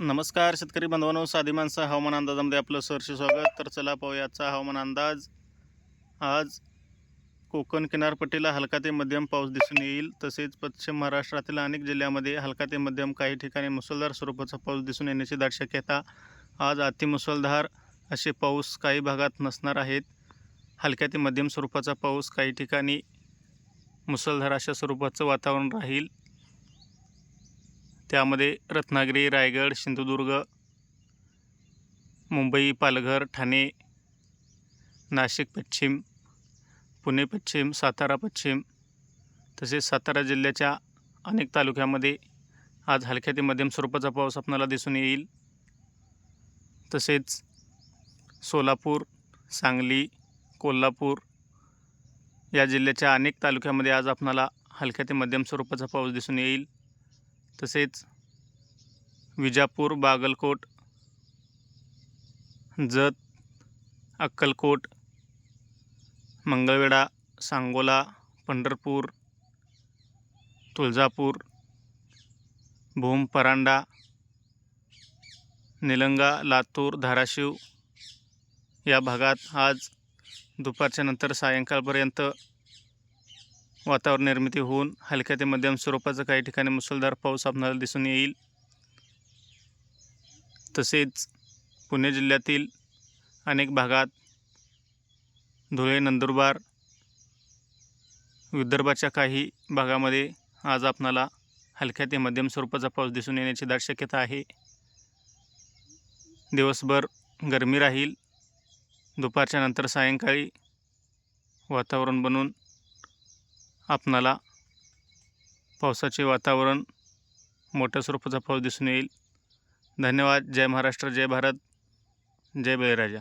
नमस्कार शेतकरी बांधवांनो साधी माणसं हवामान अंदाजामध्ये आपलं सहर्ष स्वागत. तर चला पाहूयाचा हवामान अंदाज. आज कोकण किनारपट्टीला हलका ते मध्यम पाऊस दिसून येईल. तसेच पश्चिम महाराष्ट्रातील अनेक जिल्ह्यामध्ये हलका ते मध्यम काही ठिकाणी मुसळधार स्वरूपाचा पाऊस दिसून येण्याची दाट शक्यता. आज अतिमुसळधार असे पाऊस काही भागात नसणार आहेत. हलक्या ते मध्यम स्वरूपाचा पाऊस काही ठिकाणी मुसळधार अशा स्वरूपाचं वातावरण राहील. त्यामध्ये रत्नागिरी रायगड सिंधुदुर्ग मुंबई पालघर ठाणे नाशिक पश्चिम पुणे पश्चिम सातारा पश्चिम तसेच सातारा जिल्ह्याच्या अनेक तालुक्यामध्ये आज हलक्या ते मध्यम स्वरूपाचा पाऊस आपणाला दिसून येईल. तसेच सोलापूर सांगली कोल्हापूर या जिल्ह्याच्या अनेक तालुक्यामध्ये आज आपणाला हलक्या ते मध्यम स्वरूपाचा पाऊस दिसून येईल. तसेच विजापूर बागलकोट जत अक्कलकोट मंगळवेढा सांगोला पंढरपूर तुळजापूर भूम परांडा निलंगा लातूर धाराशिव या भागात आज दुपारच्या नंतर सायंकाळपर्यंत वातावरण निर्मिती होऊन हलक्या ते मध्यम स्वरूपाचा काही ठिकाणी मुसळधार पाऊस आपणाला दिसून येईल. तसेच पुणे जिल्ह्यातील अनेक भागात धुळे नंदुरबार विदर्भाच्या काही भागामध्ये आज आपणाला हलक्या ते मध्यम स्वरूपाचा पाऊस दिसून येण्याची दाट शक्यता आहे. दिवसभर गरमी राहील. दुपारच्या नंतर सायंकाळी वातावरण बनून आपणाला पावसाचे वातावरण मोठ्या स्वरूपाचा पाऊस दिसून येईल. धन्यवाद. जय महाराष्ट्र जय भारत. जय बळीराजा